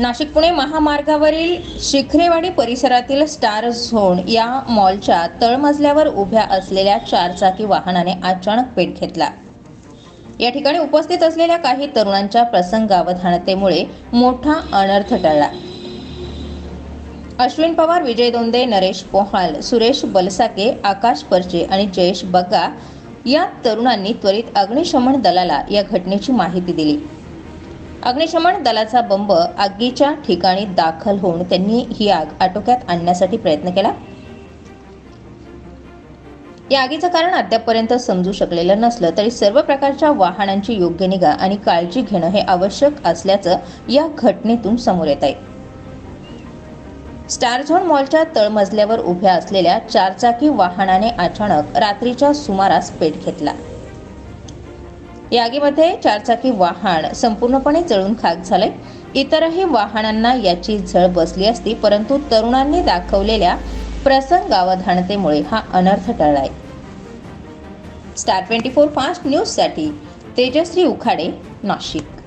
नाशिक पुणे महामार्गावरील शिखरेवाडी परिसरातील star zone या मॉलच्या तळमजल्यावर उभ्या असलेल्या चारचाकी वाहनाने अचानक पेट घेतला. या ठिकाणी उपस्थित असलेल्या काही तरुणांच्या प्रसंगावधानतेमुळे मोठा अनर्थ टळला. अश्विन पवार विजय दोंदे नरेश पोहाल सुरेश बलसाके आकाश परचे आणि जयेश बग्गा या तरुणांनी त्वरित अग्निशमन दलाला या घटनेची माहिती दिली. अग्निशमन दलाचा बंब आगीच्या ठिकाणी दाखल होऊन त्यांनी ही आग आटोक्यात आणण्यासाठी प्रयत्न केला. या आगीचं कारण अद्यापपर्यंत समजू शकलेलं नसलं तरी सर्व प्रकारच्या वाहनांची योग्य निगा आणि काळजी घेणं हे आवश्यक असल्याचं या घटनेतून समोर येत आहे. स्टार झोन मॉलच्या तळमजल्यावर उभ्या असलेल्या चारचाकी वाहनाने अचानक रात्रीच्या सुमारास पेट घेतला. या आगीमध्ये चारचाकी वाहन संपूर्णपणे जळून खाक झाले. इतरही वाहनांना याची झळ बसली असती परंतु तरुणांनी दाखवलेल्या प्रसंगावधानतेमुळे हा अनर्थ टळलाय. स्टार ट्वेंटी फोर फास्ट न्यूजसाठी तेजश्री उखाडे नाशिक.